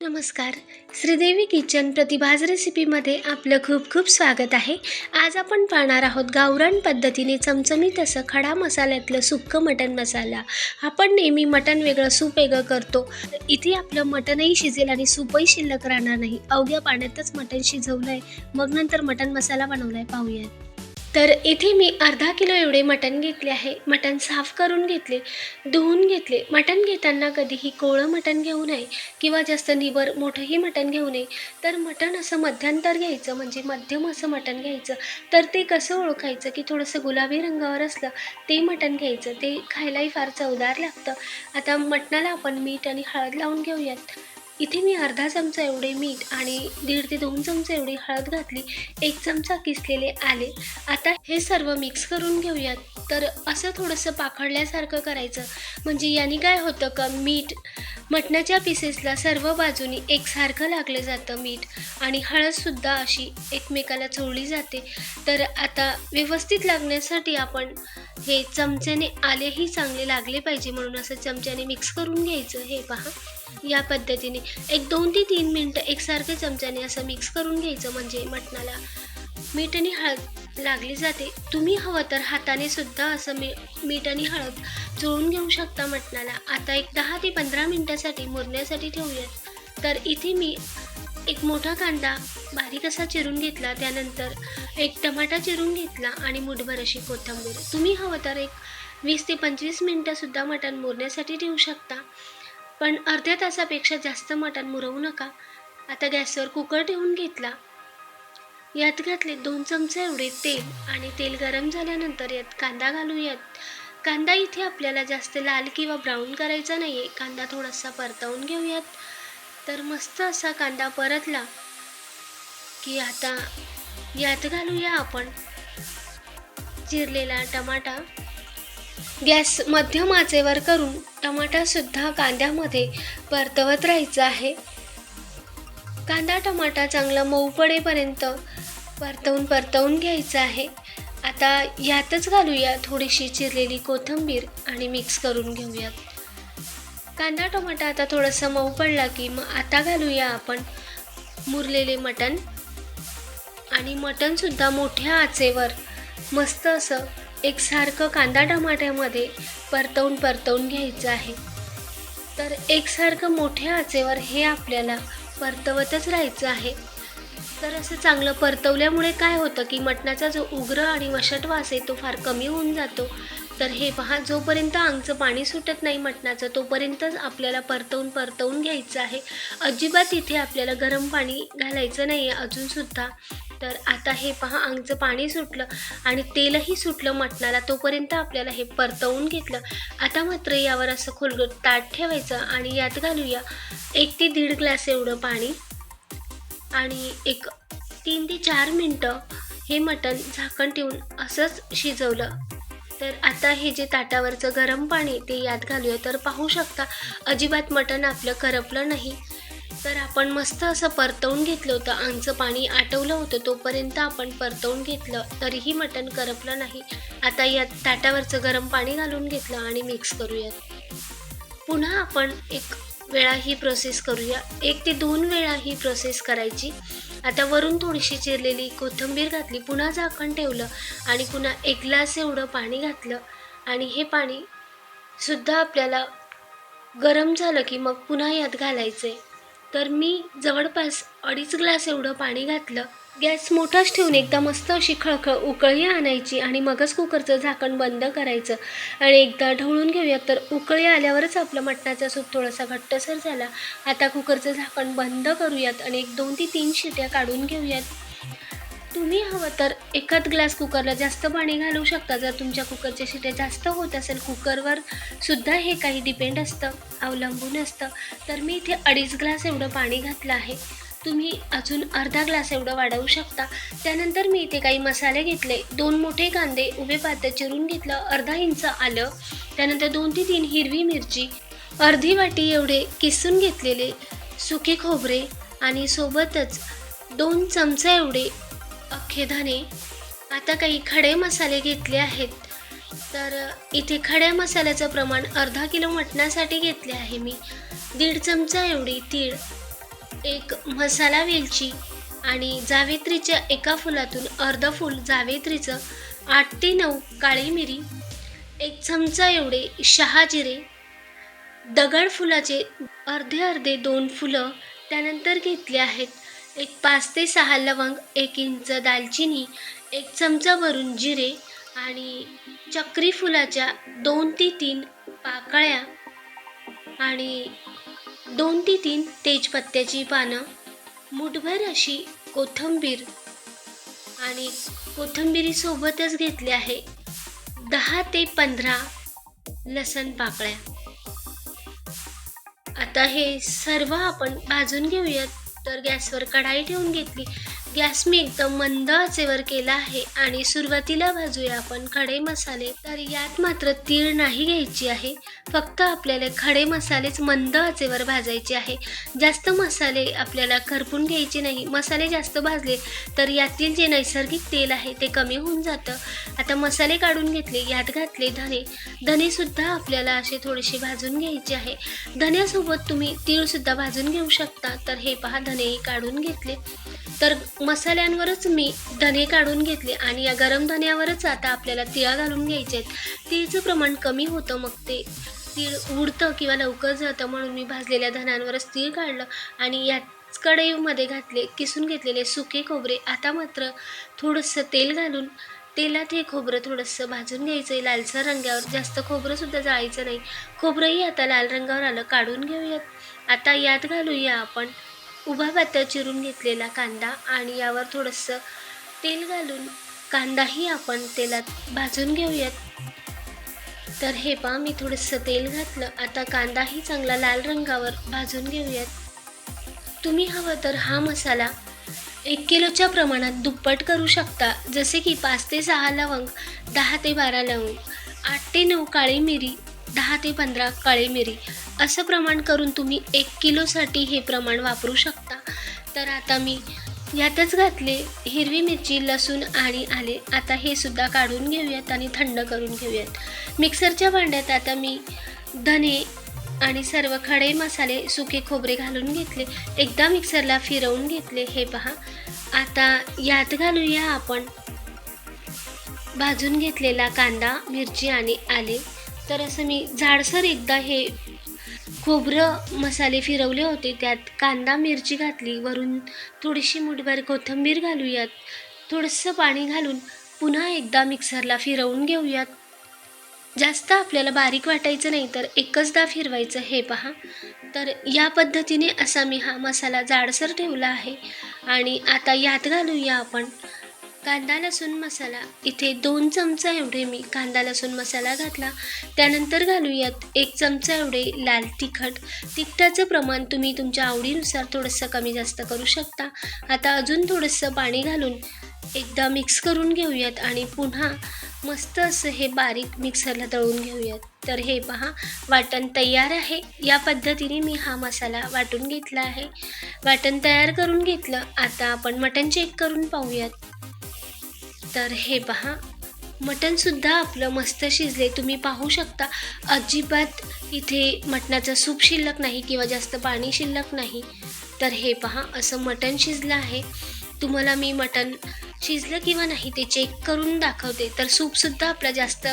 नमस्कार. श्रीदेवी किचन प्रतिभाज रेसिपीमध्ये आपलं खूप खूप स्वागत आहे. आज आपण पाहणार आहोत गावरान पद्धतीने चमचमीत असं खडा मसाल्यातलं सुक्कं मटण मसाला. आपण नेहमी मटण वेगळं सूप वेगळं करतो. इथे आपलं मटणही शिजेल आणि सूपही शिल्लक राहणार नाही. अवघ्या पाण्यातच मटण शिजवलं आहे मग नंतर मटण मसाला बनवला आहे पाहूयात. तर इथे मी अर्धा किलो एवढे मटण घेतले आहे. मटण साफ करून घेतले धुवून घेतले. मटण घेताना कधीही कोवळं मटण घेऊ नये किंवा जास्त निबर मोठंही मटण घेऊ नये. तर मटण असं मध्यांतर घ्यायचं म्हणजे मध्यम असं मटण घ्यायचं. तर ते कसं ओळखायचं की थोडंसं गुलाबी रंगावर असलं ते मटण घ्यायचं. ते खायलाही फार चवदार लागतं. आता मटणाला आपण मीठ आणि हळद लावून घेऊयात. इथे मी अर्धा चमचा एवढे मीठ आणि दीड ते दोन चमचे एवढी हळद घातली एक चमचा किसलेले आले. आता हे सर्व मिक्स करून घेऊयात. तर असं थोडंसं पाखडल्यासारखं करायचं. म्हणजे याने काय होतं का मीठ मटणाच्या पिसेसला सर्व बाजूनी एकसारखं लागलं जातं मीठ आणि हळदसुद्धा अशी एकमेकाला चोळली जाते. तर आता व्यवस्थित लागण्यासाठी आपण हे चमच्याने आलेही चांगले लागले पाहिजे म्हणून असं चमच्याने मिक्स करून घ्यायचं. हे पहा. या पद्धतीने. एक दोन ते तीन मिनटं एकसारखे चमच्याने असं मिक्स करून घ्यायचं म्हणजे मटणाला. मीठ आणि हळद लागली जाते. तुम्ही हवं तर हाताने सुद्धा असं मी मीठ आणि हळद चोळून घेऊ शकता मटणाला. आता एक दहा ते पंधरा मिनटासाठी मुरण्यासाठी ठेवूयात. तर इथे मी एक मोठा कांदा बारीक असा चिरून घेतला त्यानंतर एक टमाटा चिरून घेतला आणि मुठभर अशी कोथिंबीर. तुम्ही हवं तर एक वीस ते पंचवीस मिनटंसुद्धा मटण मुरण्यासाठी ठेवू शकता. पण अर्ध्या तासापेक्षा जास्त मटण मुरवू नका. आता गॅसवर कुकर ठेवून घेतला. यात घातले दोन चमचे एवढे तेल आणि तेल गरम झाल्यानंतर यात कांदा घालूयात. कांदा इथे आपल्याला जास्त लाल किंवा ब्राऊन करायचा नाही आहे कांदा थोडासा परतवून घेऊयात. तर मस्त असा कांदा परतला की आता यात घालूया आपण. चिरलेला टमाटा. गॅस मध्यम आचेवर करून टमाटासुद्धा कांद्यामध्ये परतवत राहायचं आहे. कांदा टमाटा चांगला मऊ पडेपर्यंत परतवून परतवून घ्यायचं आहे. आता यातच घालूया थोडीशी चिरलेली कोथिंबीर आणि मिक्स करून घेऊयात कांदा टमाटा आता थोडंसं मऊ पडला की मग आता घालूया आपण मुरलेले मटण. आणि मटणसुद्धा मोठ्या आचेवर मस्त असं एकसारखं कांदा टमाट्यामध्ये परतवून परतवून घ्यायचं आहे. तर एकसारखं मोठ्या आचेवर हे आपल्याला परतवतच राहायचं आहे. तर असं चांगलं परतवल्यामुळे काय होतं की मटणाचा जो उग्र आणि वशट वास आहे तो फार कमी होऊन जातो. तर हे पहा जोपर्यंत अंगचं पाणी सुटत नाही मटणाचं तोपर्यंतच आपल्याला परतवून परतवून घ्यायचं आहे. अजिबात इथे आपल्याला गरम पाणी घालायचं नाही आहे अजूनसुद्धा तर आता हे पहा अंगचं पाणी सुटलं आणि तेलही सुटलं मटणाला तोपर्यंत आपल्याला हे परतवून घेतलं. आता मात्र यावर असं खोलगट ताट ठेवायचं आणि यात घालूया एक ते दीड ग्लास एवढं पाणी आणि एक तीन ते चार मिनटं हे मटण झाकण ठेवून असंच शिजवलं. तर आता हे जे ताटावरचं गरम पाणी ते यात घालूया. तर पाहू शकता अजिबात मटण आपलं करपलं नाही. तर आपण मस्त असं परतवून घेतलं होतं. आमचं पाणी आटवलं होतं. तोपर्यंत आपण परतवून घेतलं. तरीही मटण करपलं नाही. आता यात ताटावरचं गरम पाणी घालून घेतलं आणि मिक्स करूयात. पुन्हा आपण एक वेळा ही प्रोसेस करूया. एक ते दोन वेळा ही प्रोसेस करायची. आता वरून थोडीशी चिरलेली कोथिंबीर घातली पुन्हा झाकण ठेवलं आणि पुन्हा एक ग्लास एवढं पाणी घातलं आणि हे पाणी सुद्धा आपल्याला गरम झालं की मग पुन्हा यात घालायचं आहे तर मी जवळपास अडीच ग्लास एवढं पाणी घातलं गॅस मोठाच ठेवून एकदा मस्त अशी खळखळ उकळी आणायची आणि मगच कुकरचं झाकण बंद करायचं. आणि एकदा ढवळून घेऊया तर उकळी आल्यावरच आपलं मटणाचा सूप थोडासा घट्टसर झाला. आता कुकरचं झाकण बंद करूयात आणि एक दोन ते तीन शिट्या काढून घेऊयात. तुम्ही हवं तर एकाच ग्लास कुकरला जास्त पाणी घालू शकता. जर तुमच्या कुकरच्या शिट्या जास्त होत असेल कुकरवर सुद्धा हे काही डिपेंड असतं अवलंबून असतं. तर मी इथे अडीच ग्लास एवढं पाणी घातलं आहे. तुम्ही अजून अर्धा ग्लास एवढं वाढवू शकता. त्यानंतर मी इथे काही मसाले घेतले. दोन मोठे कांदे उभे पाते चिरून घेतलं. अर्धा इंच आलं. त्यानंतर दोन ते तीन हिरवी मिरची. अर्धी वाटी एवढे किसून घेतलेले सुके खोबरे आणि सोबतच दोन चमचे एवढे अख्खे धने आता काही खडे मसाले घेतले आहेत. तर इथे खड्या मसाल्याचं प्रमाण अर्धा किलो मटणासाठी घेतले आहे मी. दीड चमचा एवढी तीळ एक मसाला वेलची आणि जावेत्रीच्या एका फुलातून अर्ध फूल जावेत्रीचं आठ ते नऊ काळी मिरी एक चमचा एवढे शहाजिरे दगड फुलाचे अर्धे अर्धे दोन फुलं त्यानंतर घेतले आहेत. एक पाच ते सहा लवंग एक इंच दालचिनी एक चमचा भरून जिरे आणि चक्री फुलाच्या दोन ते तीन पाकळ्या आणि दोन ते तीन तेजपत्त्याची पानं मुठभर अशी कोथिंबीर आणि कोथंबिरीसोबतच घेतले आहे दहा ते पंधरा लसण पाकळ्या. आता हे सर्व आपण भाजून घेऊयात. तर गॅसवर कढाई ठेवून घेतली. गॅस मी एकदम मंद आचेवर केला आहे आणि सुरुवातीला भाजूया आपण खडे मसाले. तर यात मात्र तीळ नाही घ्यायची आहे. फक्त आपल्याला खडे मसालेच मंद आचेवर भाजायचे आहे. जास्त मसाले आपल्याला करपून घ्यायचे नाही. मसाले जास्त भाजले तर यातील जे नैसर्गिक तेल आहे ते कमी होऊन जातं. आता मसाले काढून घेतले यात घातले धने. धनेसुद्धा आपल्याला असे थोडेसे भाजून घ्यायचे आहे. धन्यासोबत तुम्ही तीळसुद्धा भाजून घेऊ शकता. तर हे पहा धनेही काढून घेतले. तर मसाल्यांवरच मी धने काढून घेतले आणि या गरम धन्यावरच आता आपल्याला तिळा घालून घ्यायचे आहेत. तिळचं प्रमाण कमी होतं मग ते तीळ उडतं किंवा लवकर जातं म्हणून मी भाजलेल्या धनांवरच तीळ काढलं आणि याच कढईमध्ये घातले किसून घेतलेले सुके खोबरे. आता मात्र थोडंसं तेल घालून तेलात हे खोबरं थोडंसं भाजून घ्यायचं आहे लालसर रंगावर जास्त खोबरंसुद्धा जाळायचं नाही. खोबरंही आता लाल रंगावर आलं काढून घेऊयात. आता यात घालूया आपण उभा पातळ चिरून घेतलेला कांदा आणि यावर थोडंसं तेल घालून कांदाही आपण तेलात भाजून घेऊयात. तर हे पहा मी थोडंसं तेल घातलं. आता कांदाही चांगला लाल रंगावर भाजून घेऊयात. तुम्ही हवं तर हा मसाला एक किलोच्या प्रमाणात दुप्पट करू शकता. जसे की पाच ते सहा लवंग दहा ते बारा लवंग आठ ते नऊ काळी मिरी दहा ते पंधरा काळी मिरी. असं प्रमाण करून तुम्ही एक किलोसाठी हे प्रमाण वापरू शकता. तर आता मी यातच घातले हिरवी मिरची लसूण आणि आले. आता हे सुद्धा काढून घेऊयात आणि थंड करून घेऊयात. मिक्सरच्या भांड्यात आता मी धने आणि सर्व खडे मसाले सुके खोबरे घालून घेतले. एकदा मिक्सरला फिरवून घेतले. हे पहा. आता यात घालूया आपण भाजून घेतलेला कांदा मिरची आणि आले. तर असं मी झाडसर एकदा हे खोबरं मसाले फिरवले होते. त्यात कांदा मिरची घातली. वरून थोडीशी मुठभर कोथिंबीर घालूयात. थोडंसं पाणी घालून पुन्हा एकदा मिक्सरला फिरवून घेऊयात. जास्त आपल्याला बारीक वाटायचं नाही तर एकचदा फिरवायचं हे पहा. तर या पद्धतीने असा मी हा मसाला जाडसर ठेवला आहे. आणि आता यात घालूया आपण कांदा लसूण मसाला. इथे दोन चमचा एवढे मी कांदा लसूण मसाला घातला. त्यानंतर घालूयात एक चमचा एवढे लाल तिखट. तिखटाचं प्रमाण तुम्ही तुमच्या आवडीनुसार थोडंसं कमी जास्त करू शकता. आता अजून थोडंसं पाणी घालून एकदा मिक्स करून घेऊयात आणि पुन्हा मस्त असं हे बारीक मिक्सरला तळून घेऊयात. तर हे पहा वाटण तयार आहे. या पद्धतीने मी हा मसाला वाटून घेतला आहे. वाटण तयार करून घेतलं. आता आपण मटण चेक करून पाहूयात. तर हे पहा. मटणसुद्धा आपलं मस्त शिजले तुम्ही पाहू शकता. अजिबात इथे मटणाचं सूप शिल्लक नाही किंवा जास्त पाणी शिल्लक नाही. तर हे पहा असं मटण शिजलं आहे. तुम्हाला मी मटण शिजलं किंवा नाही ते चेक करून दाखवते. तर सूपसुद्धा आपला जास्त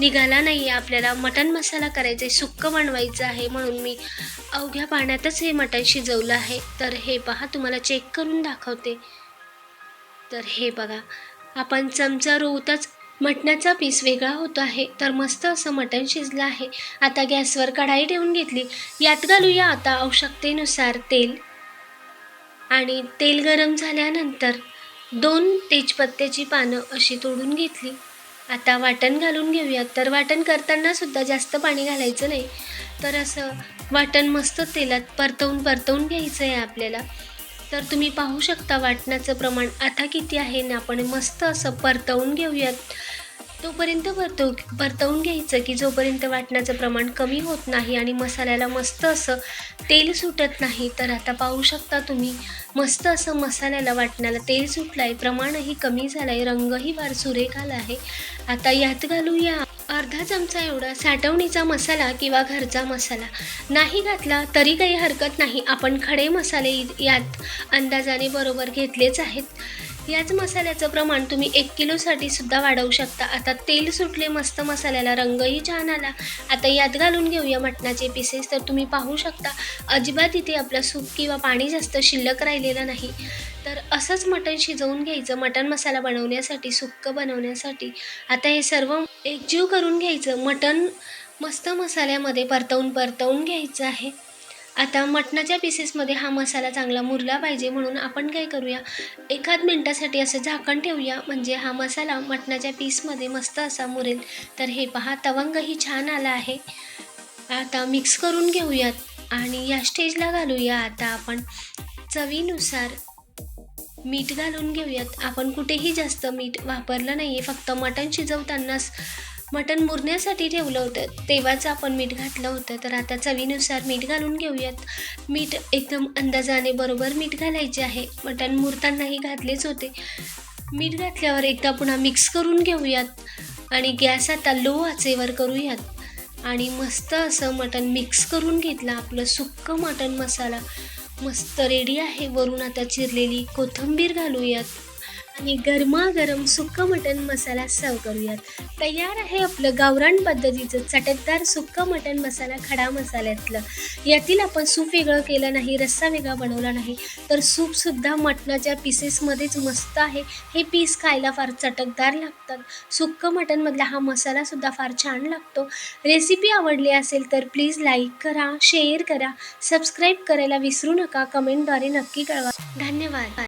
निघाला नाही आहे आपल्याला मटण मसाला करायचा आहे सुक्कं बनवायचं आहे म्हणून मी अवघ्या पाण्यातच हे मटण शिजवलं आहे. तर हे पहा तुम्हाला चेक करून दाखवते. तर हे बघा आपण चमचा रोवताच मटणाचा पीस वेगळा होतो आहे. तर मस्त असं मटण शिजलं आहे. आता गॅसवर कढाई ठेवून घेतली. यात घालूया आता आवश्यकतेनुसार तेल. आणि तेल गरम झाल्यानंतर दोन तेजपत्त्याची पानं अशी तोडून घेतली. आता वाटण घालून घेऊयात तर वाटण करताना सुद्धा जास्त पाणी घालायचं नाही. तर असं वाटण मस्त तेलात परतवून परतवून घ्यायचं आहे आपल्याला. तर तुम्ही पाहू शकता वाटणाचं प्रमाण आता किती आहे ना आपण मस्त असं परतवून घेऊयात. तोपर्यंत परतव परतवून घ्यायचं की जोपर्यंत वाटणाचं प्रमाण कमी होत नाही आणि मसाल्याला मस्त असं तेल सुटत नाही तर आता पाहू शकता तुम्ही मस्त असं मसाल्याला वाटण्याला तेल सुटलं आहे प्रमाणही कमी झालं आहे रंगही फार सुरेख आला आहे आता यात घालूया. अर्धा चमचा एवढा साठवणीचा मसाला किंवा घरचा मसाला. नाही घातला तरी काही हरकत नाही. आपण खडे मसाले यात अंदाजाने बरोबर घेतलेच आहेत. याच मसाल्याचं प्रमाण तुम्ही एक किलोसाठी सुद्धा वाढवू शकता. आता तेल सुटले मस्त मसाल्याला रंगही छान आला. आता यात घालून घेऊया मटणाचे पीसेस तर तुम्ही पाहू शकता अजिबात इथे आपलं सूप किंवा पाणी जास्त शिल्लक राहिलेलं नाही. तर असंच मटण शिजवून घ्यायचं. मटण मसाला बनवण्यासाठी सुक्कं बनवण्यासाठी. आता हे सर्व एकजीव करून घ्यायचं. मटण मस्त मसाल्यामध्ये परतवून परतवून घ्यायचं आहे. आता मटणाच्या पीसेसमध्ये हा मसाला चांगला मुरला पाहिजे म्हणून आपण काय करूया? एखाद मिनटासाठी असं झाकण ठेवूया. म्हणजे हा मसाला मटणाच्या पीसमध्ये मस्त असा मुरेल. तर हे पहा तवंगही छान आला आहे. आता मिक्स करून घेऊयात. आणि या स्टेजला घालूया. आता आपण चवीनुसार मीठ घालून घेऊयात. आपण कुठेही जास्त मीठ वापरलं नाही आहे फक्त मटण शिजवतानाच मटण मुरण्यासाठी ठेवलं होतं. तेव्हाच आपण मीठ घातलं होतं. तर आता चवीनुसार मीठ घालून घेऊयात. मीठ एकदम अंदाजाने बरोबर मीठ घालायचे आहे. मटण मुरतानाही घातलेच होते. मीठ घातल्यावर एकदा पुन्हा मिक्स करून घेऊयात. आणि गॅस आता लो आचेवर करूयात. आणि मस्त असं मटण मिक्स करून घेतलं आपलं सुक्कं मटण मसाला. मस्त रेडी आहे. वरून आता चिरलेली कोथिंबीर घालूयात. आणि गरमागरम सुक्का मटण मसाला सर्व करूयात. तयार आहे आपलं गावरान पद्धतीचं चटकदार सुक्का मटण मसाला खडा मसाल्यातलं. यातील आपण सूप वेगळं केलं नाही रस्सा वेगळा बनवला नाही तर सूपसुद्धा मटणाच्या पीसेसमध्येच मस्त आहे. हे पीस खायला फार चटकदार लागतात. सुक्कं मटणमधला हा मसालासुद्धा फार छान लागतो. रेसिपी आवडली असेल तर प्लीज लाईक करा शेअर करा सबस्क्राईब करायला विसरू नका. कमेंटद्वारे नक्की कळवा. धन्यवाद.